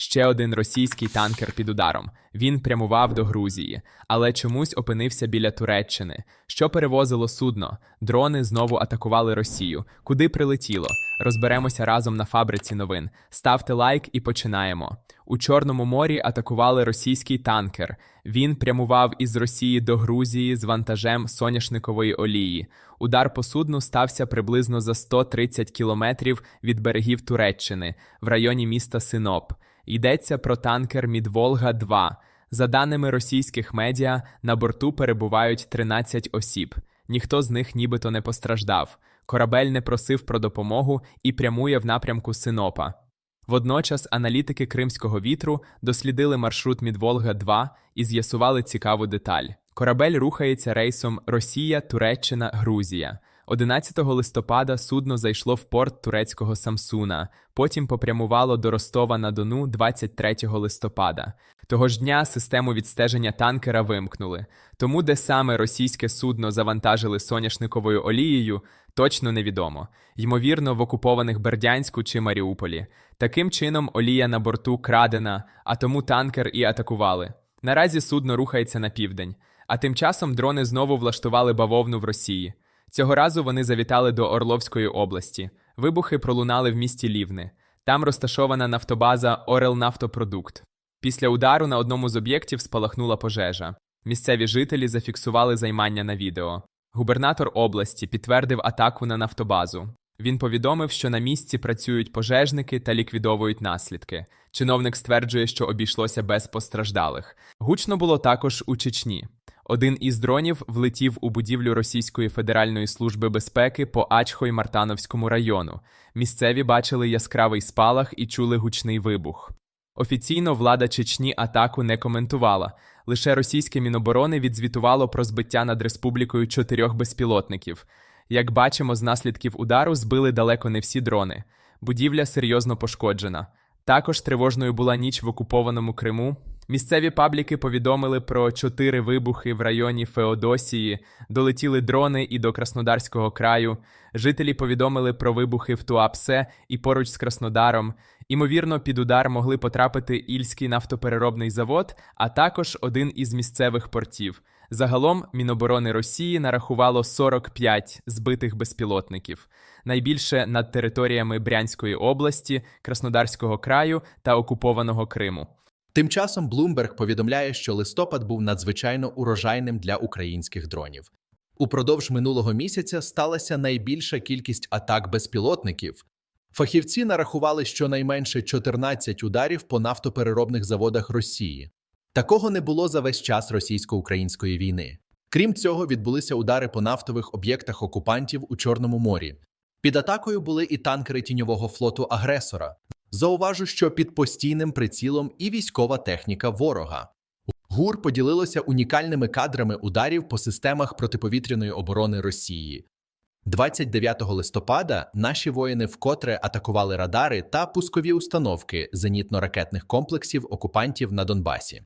Ще один російський танкер під ударом. Він прямував до Грузії, але чомусь опинився біля Туреччини. Що перевозило судно? Дрони знову атакували Росію. Куди прилетіло? Розберемося разом на фабриці новин. Ставте лайк і починаємо. У Чорному морі атакували російський танкер. Він прямував із Росії до Грузії з вантажем соняшникової олії. Удар по судну стався приблизно за 130 кілометрів від берегів Туреччини в районі міста Синоп. Йдеться про танкер Мідволга-2. За даними російських медіа, на борту перебувають 13 осіб. Ніхто з них нібито не постраждав. Корабель не просив про допомогу і прямує в напрямку Синопа. Водночас аналітики Кримського вітру дослідили маршрут Мідволга-2 і з'ясували цікаву деталь. Корабель рухається рейсом Росія, Туреччина, Грузія. 11 листопада судно зайшло в порт турецького Самсуна, потім попрямувало до Ростова на Дону 23 листопада. Того ж дня систему відстеження танкера вимкнули. Тому, де саме російське судно завантажили соняшниковою олією, точно невідомо. Ймовірно, в окупованих Бердянську чи Маріуполі. Таким чином, олія на борту крадена, а тому танкер і атакували. Наразі судно рухається на південь, а тим часом дрони знову влаштували бавовну в Росії. Цього разу вони завітали до Орловської області. Вибухи пролунали в місті Лівни. Там розташована нафтобаза Орелнафтопродукт. Після удару на одному з об'єктів спалахнула пожежа. Місцеві жителі зафіксували займання на відео. Губернатор області підтвердив атаку на нафтобазу. Він повідомив, що на місці працюють пожежники та ліквідовують наслідки. Чиновник стверджує, що обійшлося без постраждалих. Гучно було також у Чечні. Один із дронів влетів у будівлю Російської Федеральної служби безпеки по Ачхой-Мартановському району. Місцеві бачили яскравий спалах і чули гучний вибух. Офіційно влада Чечні атаку не коментувала. Лише російське міноборони відзвітувало про збиття над республікою чотирьох безпілотників. Як бачимо, з наслідків удару збили далеко не всі дрони. Будівля серйозно пошкоджена. Також тривожною була ніч в окупованому Криму. Місцеві пабліки повідомили про чотири вибухи в районі Феодосії, долетіли дрони і до Краснодарського краю. Жителі повідомили про вибухи в Туапсе і поруч з Краснодаром. Імовірно, під удар могли потрапити Ільський нафтопереробний завод, а також один із місцевих портів. Загалом Міноборони Росії нарахувало 45 збитих безпілотників, найбільше над територіями Брянської області, Краснодарського краю та окупованого Криму. Тим часом Блумберг повідомляє, що листопад був надзвичайно урожайним для українських дронів. Упродовж минулого місяця сталася найбільша кількість атак безпілотників. Фахівці нарахували щонайменше 14 ударів по нафтопереробних заводах Росії. Такого не було за весь час російсько-української війни. Крім цього, відбулися удари по нафтових об'єктах окупантів у Чорному морі. Під атакою були і танкери тіньового флоту агресора. Зауважу, що під постійним прицілом і військова техніка ворога. ГУР поділилося унікальними кадрами ударів по системах протиповітряної оборони Росії. 29 листопада наші воїни вкотре атакували радари та пускові установки зенітно-ракетних комплексів окупантів на Донбасі.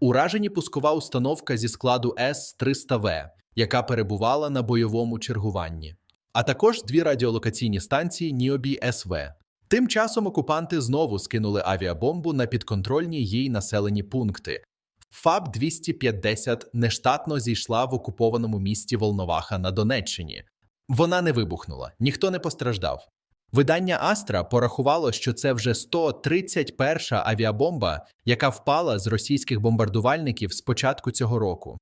Уражені пускова установка зі складу С-300В, яка перебувала на бойовому чергуванні, а також дві радіолокаційні станції Ніобі СВ. Тим часом окупанти знову скинули авіабомбу на підконтрольні їй населені пункти. ФАБ 250 нештатно зійшла в окупованому місті Волноваха на Донеччині. Вона не вибухнула, ніхто не постраждав. Видання Астра порахувало, що це вже 131-ша авіабомба, яка впала з російських бомбардувальників з початку цього року.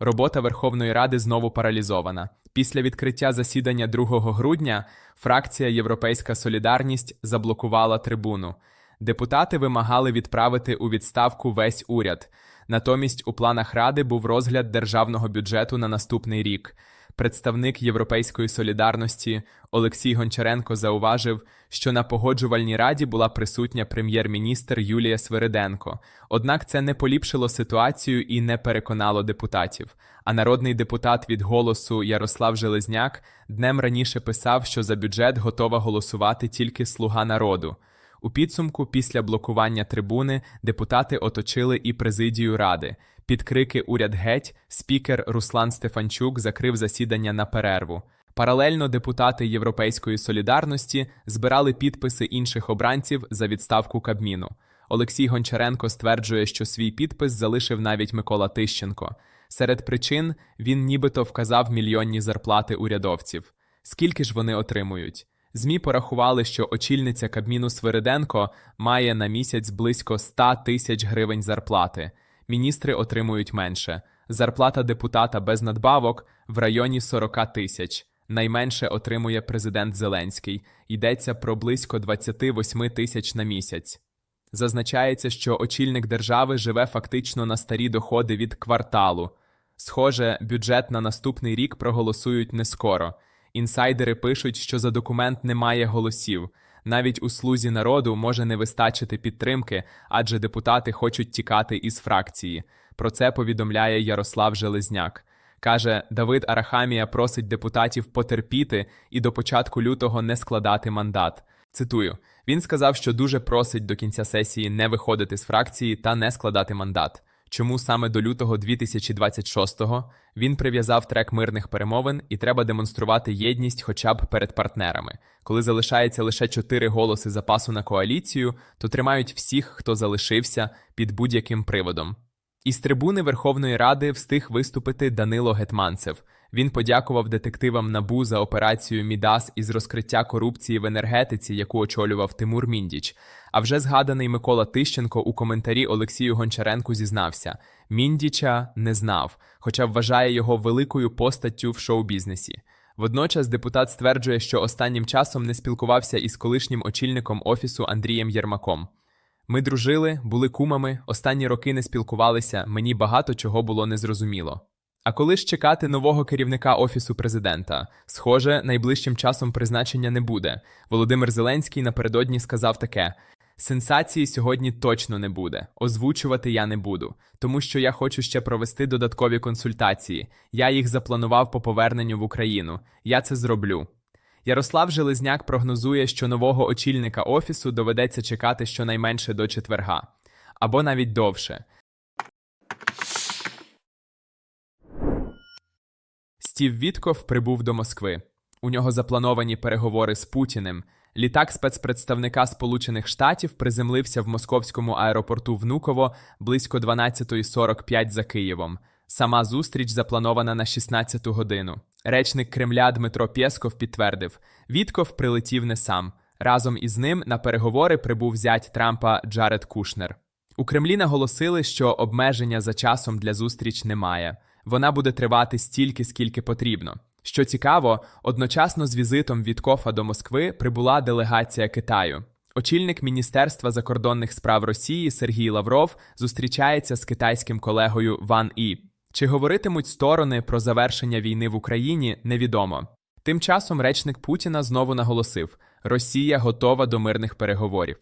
Робота Верховної Ради знову паралізована. Після відкриття засідання 2 грудня фракція Європейська Солідарність заблокувала трибуну. Депутати вимагали відправити у відставку весь уряд. Натомість у планах ради був розгляд державного бюджету на наступний рік. Представник Європейської солідарності Олексій Гончаренко зауважив, що на погоджувальній раді була присутня прем'єр-міністр Юлія Свириденко. Однак це не поліпшило ситуацію і не переконало депутатів. А народний депутат від голосу Ярослав Железняк днем раніше писав, що за бюджет готова голосувати тільки слуга народу. У підсумку, після блокування трибуни, депутати оточили і президію ради. Під крики уряд геть спікер Руслан Стефанчук закрив засідання на перерву. Паралельно депутати Європейської солідарності збирали підписи інших обранців за відставку Кабміну. Олексій Гончаренко стверджує, що свій підпис залишив навіть Микола Тищенко. Серед причин він нібито вказав мільйонні зарплати урядовців. Скільки ж вони отримують? ЗМІ порахували, що очільниця Кабміну Свириденко має на місяць близько 100 тисяч гривень зарплати. Міністри отримують менше. Зарплата депутата без надбавок в районі 40 тисяч. Найменше отримує президент Зеленський. Йдеться про близько 28 тисяч на місяць. Зазначається, що очільник держави живе фактично на старі доходи від кварталу. Схоже, бюджет на наступний рік проголосують не скоро. Інсайдери пишуть, що за документ немає голосів. Навіть у слузі народу може не вистачити підтримки, адже депутати хочуть тікати із фракції. Про це повідомляє Ярослав Железняк. Каже, Давид Арахамія просить депутатів потерпіти і до початку лютого не складати мандат. Цитую: він сказав, що дуже просить до кінця сесії не виходити з фракції та не складати мандат. Чому саме до лютого 2026-го він прив'язав трек мирних перемовин і треба демонструвати єдність хоча б перед партнерами. Коли залишається лише чотири голоси запасу на коаліцію, то тримають всіх, хто залишився під будь-яким приводом. Із трибуни Верховної Ради встиг виступити Данило Гетманцев. Він подякував детективам НАБУ за операцію Мідас із розкриття корупції в енергетиці, яку очолював Тимур Міндіч. А вже згаданий Микола Тищенко у коментарі Олексію Гончаренку зізнався: Міндіча не знав, хоча вважає його великою постаттю в шоу-бізнесі. Водночас депутат стверджує, що останнім часом не спілкувався із колишнім очільником офісу Андрієм Єрмаком. Ми дружили, були кумами, останні роки не спілкувалися, мені багато чого було незрозуміло. А коли ж чекати нового керівника офісу президента? Схоже, найближчим часом призначення не буде. Володимир Зеленський напередодні сказав таке: сенсації сьогодні точно не буде. Озвучувати я не буду, тому що я хочу ще провести додаткові консультації. Я їх запланував по поверненню в Україну. Я це зроблю. Ярослав Железняк прогнозує, що нового очільника офісу доведеться чекати щонайменше до четверга або навіть довше. Стів Вітков прибув до Москви. У нього заплановані переговори з Путіним. Літак спецпредставника Сполучених Штатів приземлився в московському аеропорту Внуково близько 12.45 за Києвом. Сама зустріч запланована на 16 годину. Речник Кремля Дмитро Пєсков підтвердив: Вітков прилетів не сам. Разом із ним на переговори прибув зять Трампа Джаред Кушнер. У Кремлі наголосили, що обмеження за часом для зустріч немає. Вона буде тривати стільки, скільки потрібно. Що цікаво, одночасно з візитом Віткофа до Москви прибула делегація Китаю. Очільник Міністерства закордонних справ Росії Сергій Лавров зустрічається з китайським колегою Ван І. Чи говоритимуть сторони про завершення війни в Україні, невідомо. Тим часом речник Путіна знову наголосив: Росія готова до мирних переговорів,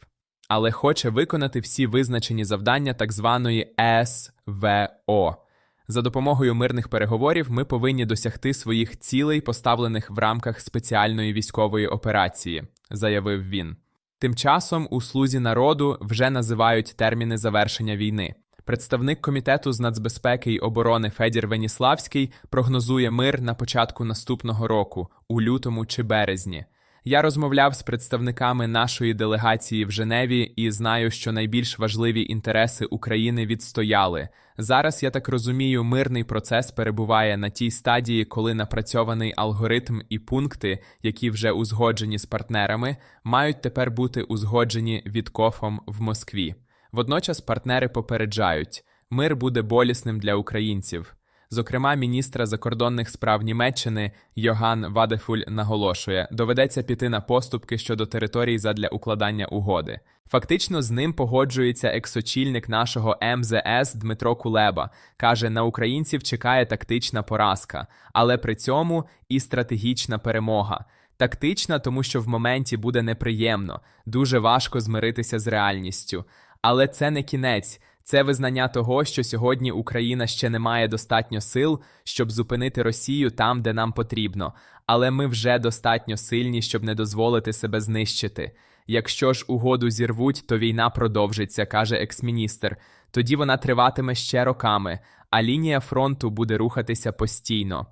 але хоче виконати всі визначені завдання так званої СВО. За допомогою мирних переговорів ми повинні досягти своїх цілей, поставлених в рамках спеціальної військової операції, заявив він. Тим часом у слузі народу вже називають терміни завершення війни. Представник комітету з нацбезпеки й оборони Федір Веніславський прогнозує мир на початку наступного року, у лютому чи березні. Я розмовляв з представниками нашої делегації в Женеві і знаю, що найбільш важливі інтереси України відстояли. Зараз я так розумію, мирний процес перебуває на тій стадії, коли напрацьований алгоритм і пункти, які вже узгоджені з партнерами, мають тепер бути узгоджені відкофом в Москві. Водночас партнери попереджають, мир буде болісним для українців. Зокрема, міністра закордонних справ Німеччини Йоган Вадефуль наголошує, доведеться піти на поступки щодо територій задля укладання угоди. Фактично, з ним погоджується ексочільник нашого МЗС Дмитро Кулеба. каже, на українців чекає тактична поразка, але при цьому і стратегічна перемога. Тактична, тому що в моменті буде неприємно, дуже важко змиритися з реальністю. Але це не кінець. Це визнання того, що сьогодні Україна ще не має достатньо сил, щоб зупинити Росію там, де нам потрібно, але ми вже достатньо сильні, щоб не дозволити себе знищити. Якщо ж угоду зірвуть, то війна продовжиться, каже екс-міністр. Тоді вона триватиме ще роками, а лінія фронту буде рухатися постійно.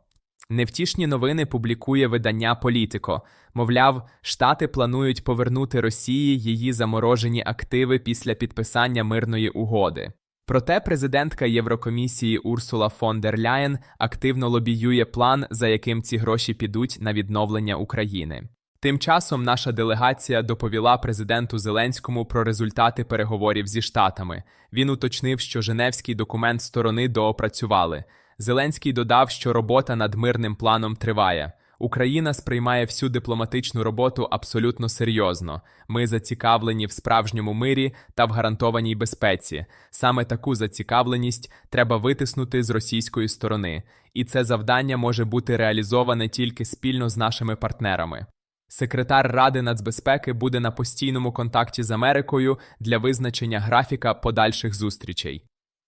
Невтішні новини публікує видання Політико. Мовляв, Штати планують повернути Росії її заморожені активи після підписання мирної угоди. Проте президентка Єврокомісії Урсула фон дер Ляєн активно лобіює план, за яким ці гроші підуть на відновлення України. Тим часом наша делегація доповіла президенту Зеленському про результати переговорів зі штатами. Він уточнив, що Женевський документ сторони доопрацювали. Зеленський додав, що робота над мирним планом триває. Україна сприймає всю дипломатичну роботу абсолютно серйозно. Ми зацікавлені в справжньому мирі та в гарантованій безпеці. Саме таку зацікавленість треба витиснути з російської сторони, і це завдання може бути реалізоване тільки спільно з нашими партнерами. Секретар Ради нацбезпеки буде на постійному контакті з Америкою для визначення графіка подальших зустрічей.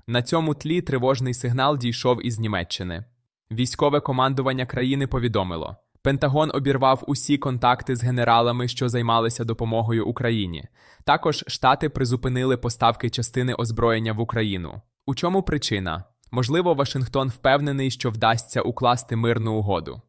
На цьому тлі тривожний сигнал дійшов із Німеччини. Військове командування країни повідомило: Пентагон обірвав усі контакти з генералами, що займалися допомогою Україні. Також штати призупинили поставки частини озброєння в Україну. У чому причина? Можливо, Вашингтон впевнений, що вдасться укласти мирну угоду.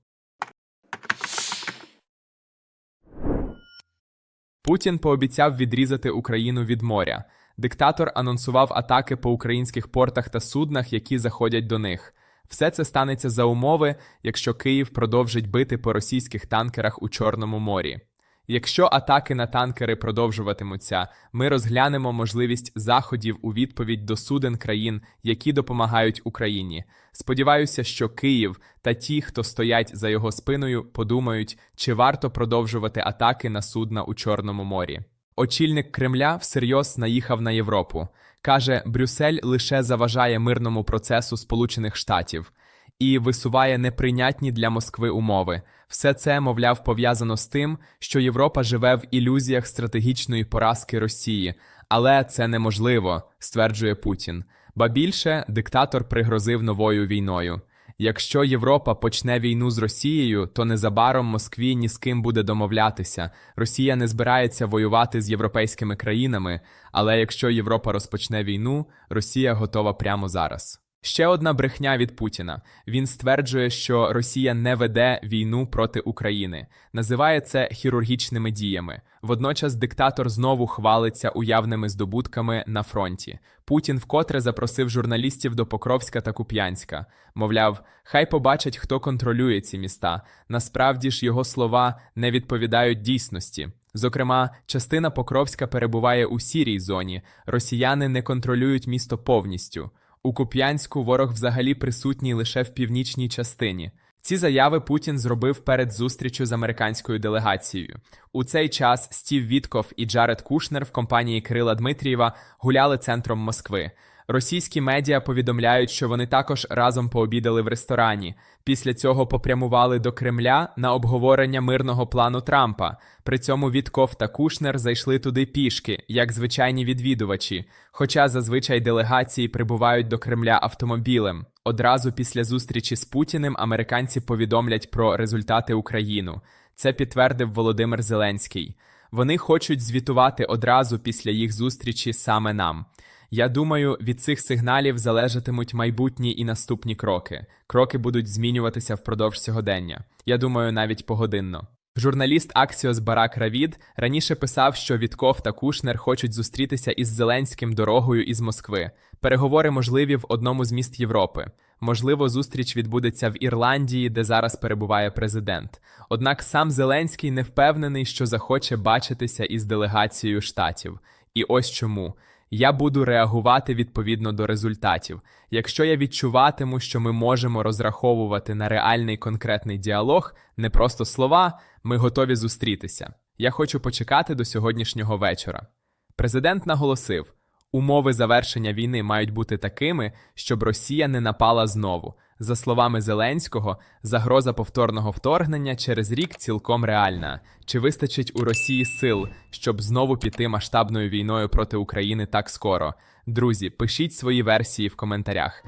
Путін пообіцяв відрізати Україну від моря. Диктатор анонсував атаки по українських портах та суднах, які заходять до них. Все це станеться за умови, якщо Київ продовжить бити по російських танкерах у Чорному морі. Якщо атаки на танкери продовжуватимуться, ми розглянемо можливість заходів у відповідь до суден країн, які допомагають Україні. Сподіваюся, що Київ та ті, хто стоять за його спиною, подумають, чи варто продовжувати атаки на судна у Чорному морі. Очільник Кремля всерйоз наїхав на Європу. Каже, Брюссель лише заважає мирному процесу Сполучених Штатів і висуває неприйнятні для Москви умови. Все це, мовляв, пов'язано з тим, що Європа живе в ілюзіях стратегічної поразки Росії, але це неможливо, стверджує Путін. Ба більше диктатор пригрозив новою війною. Якщо Європа почне війну з Росією, то незабаром Москві ні з ким буде домовлятися. Росія не збирається воювати з європейськими країнами, але якщо Європа розпочне війну, Росія готова прямо зараз. Ще одна брехня від Путіна. Він стверджує, що Росія не веде війну проти України, називає це хірургічними діями. Водночас диктатор знову хвалиться уявними здобутками на фронті. Путін вкотре запросив журналістів до Покровська та Куп'янська. Мовляв, хай побачать, хто контролює ці міста. Насправді ж його слова не відповідають дійсності. Зокрема, частина Покровська перебуває у сірій зоні. Росіяни не контролюють місто повністю. У Куп'янську ворог взагалі присутній лише в північній частині. Ці заяви Путін зробив перед зустрічю з американською делегацією. У цей час Стів Вітков і Джаред Кушнер в компанії Кирила Дмитрієва гуляли центром Москви. Російські медіа повідомляють, що вони також разом пообідали в ресторані. Після цього попрямували до Кремля на обговорення мирного плану Трампа. При цьому Вітков та Кушнер зайшли туди пішки, як звичайні відвідувачі. Хоча зазвичай делегації прибувають до Кремля автомобілем. Одразу після зустрічі з Путіним американці повідомлять про результати Україну. Це підтвердив Володимир Зеленський. Вони хочуть звітувати одразу після їх зустрічі саме нам. Я думаю, від цих сигналів залежатимуть майбутні і наступні кроки. Кроки будуть змінюватися впродовж сьогодення. Я думаю, навіть погодинно. Журналіст Аксіос Барак Равід раніше писав, що Вітков та Кушнер хочуть зустрітися із Зеленським дорогою із Москви. Переговори можливі в одному з міст Європи. Можливо, зустріч відбудеться в Ірландії, де зараз перебуває президент. Однак сам Зеленський не впевнений, що захоче бачитися із делегацією штатів. І ось чому. Я буду реагувати відповідно до результатів. Якщо я відчуватиму, що ми можемо розраховувати на реальний конкретний діалог, не просто слова, ми готові зустрітися. Я хочу почекати до сьогоднішнього вечора. Президент наголосив, умови завершення війни мають бути такими, щоб Росія не напала знову. За словами Зеленського, загроза повторного вторгнення через рік цілком реальна. Чи вистачить у Росії сил, щоб знову піти масштабною війною проти України так скоро? Друзі, пишіть свої версії в коментарях.